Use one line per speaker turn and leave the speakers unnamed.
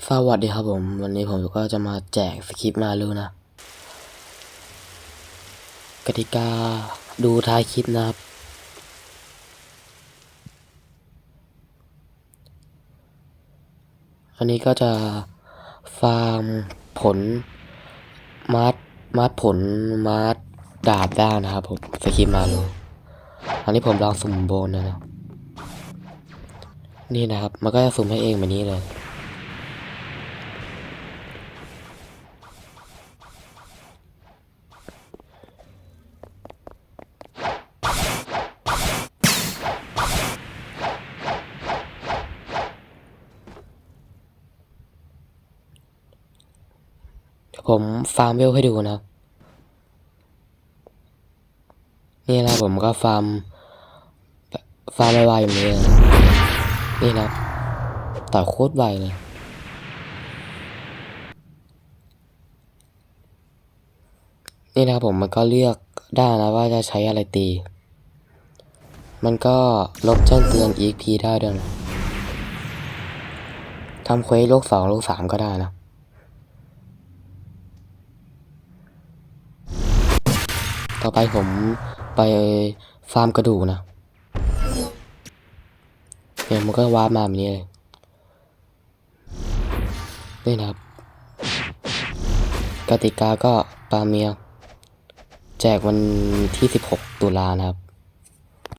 สวัสดีครับผม วันนี้ผมก็จะมาแจกสคริปต์มาลูนะ กติกาดูท้ายคลิปนะครับ อันนี้ก็จะฟาร์มผลมาร์ทมาร์ทผลมาร์ทดาบได้นะครับผมสคริปต์มาลูอันนี้ผมลองสุ่มโบนนะนะนี่นะครับ มันก็จะสุ่มให้เองแบบนี้เลย เดี๋ยวผมฟาร์มเวลให้ดูนะนี่นะผมก็ฟาร์มฟาร์มไวๆแบบนี้เลยนี่นะต่อโคตรไวเลยนี่นะครับผมมันก็เลือกได้นะว่าจะใช้อะไรตี มันก็ลบแจ้งเตือน EXP ได้ด้วยนะทำเควสโลกสองโลกสามก็ได้นะ ต่อไปผมไปฟาร์มกระดูกนะเนี่ยมันก็วาร์ปมาแบบนี้เลยนี่นะครับ กติกาก็ปาเมีย แจกวันที่ 16 ตุลานะครับ